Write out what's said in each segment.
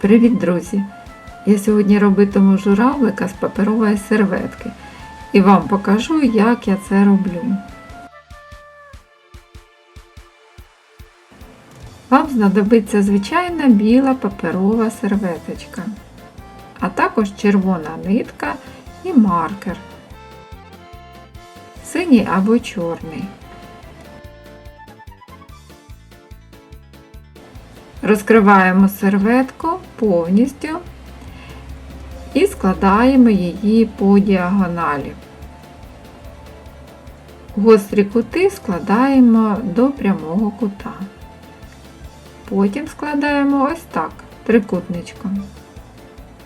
Привіт, друзі! Я сьогодні робитиму журавлика з паперової серветки і вам покажу, як я це роблю. Вам знадобиться звичайна біла паперова серветочка, а також червона нитка і маркер, синій або чорний. Розкриваємо серветку повністю і складаємо її по діагоналі. Гострі кути складаємо до прямого кута. Потім складаємо ось так, трикутничком.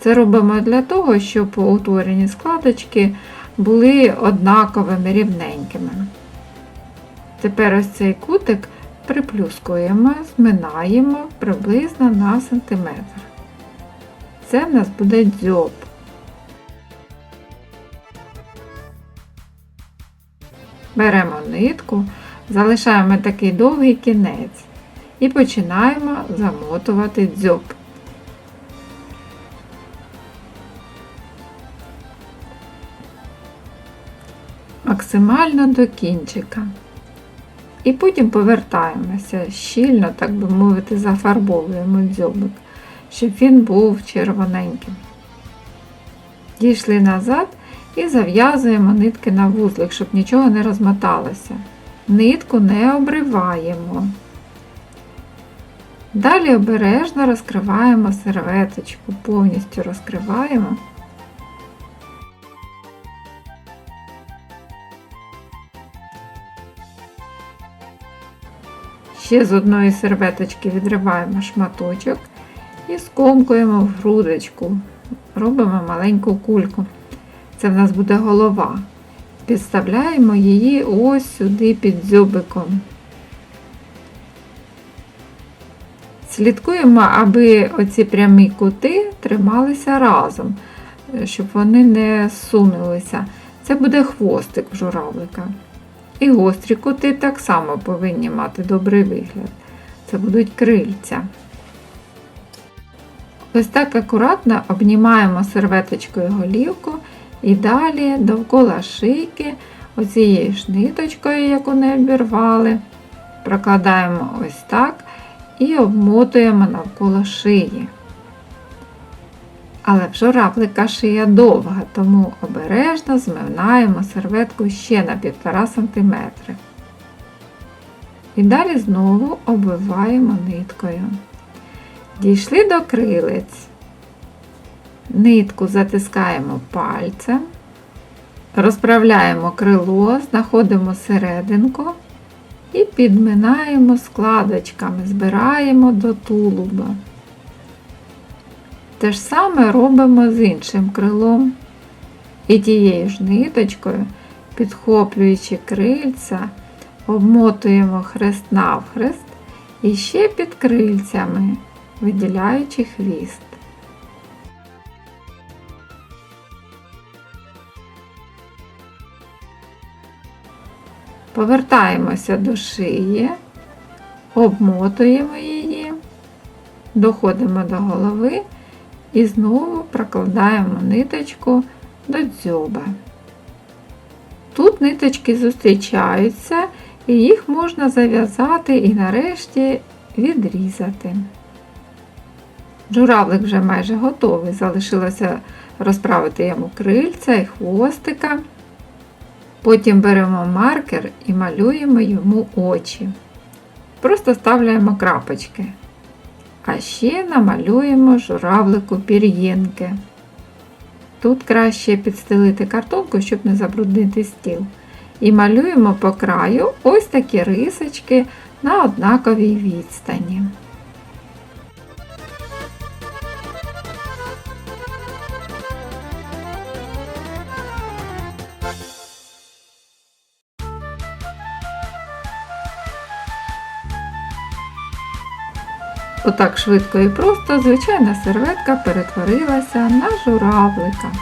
Це робимо для того, щоб утворені складочки були однаковими рівненькими. Тепер ось цей кутик приплюскуємо, зминаємо приблизно на сантиметр. Це в нас буде дзьоб. Беремо нитку, залишаємо такий довгий кінець і починаємо замотувати дзьоб. Максимально до кінчика. І потім повертаємося щільно, так би мовити, зафарбовуємо дзьобик, щоб він був червоненьким. Дійшли назад і зав'язуємо нитки на вузлик, щоб нічого не розмоталося. Нитку не обриваємо. Далі обережно розкриваємо серветочку, повністю розкриваємо. Ще з одної серветочки відриваємо шматочок і скомкуємо в грудочку. Робимо маленьку кульку. Це в нас буде голова. Підставляємо її ось сюди під дзьобиком. Слідкуємо, аби оці прямі кути трималися разом, щоб вони не сунулися. Це буде хвостик журавлика. І гострі кути так само повинні мати добрий вигляд. Це будуть крильця. Ось так акуратно обнімаємо серветочкою голівку і далі довкола шийки, оцією ж ниточкою, яку не обірвали, прокладаємо ось так і обмотуємо навколо шиї. Але в журавлика шия довга, тому обережно зминаємо серветку ще на 1,5 см. І далі знову обвиваємо ниткою. Дійшли до крилець. Нитку затискаємо пальцем, розправляємо крило, знаходимо серединку і підминаємо складочками, збираємо до тулуба. Те ж саме робимо з іншим крилом. І тією ж ниточкою, підхоплюючи крильця, обмотуємо хрест навхрест і ще під крильцями, виділяючи хвіст. Повертаємося до шиї, обмотуємо її, доходимо до голови і знову прокладаємо ниточку до дзьоба. Тут ниточки зустрічаються, і їх можна зав'язати і нарешті відрізати. Журавлик вже майже готовий, залишилося розправити йому крильця і хвостика. Потім беремо маркер і малюємо йому очі. Просто ставляємо крапочки. А ще намалюємо журавлику пір'їнки. Тут краще підстелити картонку, щоб не забруднити стіл. І малюємо по краю ось такі рисочки на однаковій відстані. Отак швидко і просто звичайна серветка перетворилася на журавлика.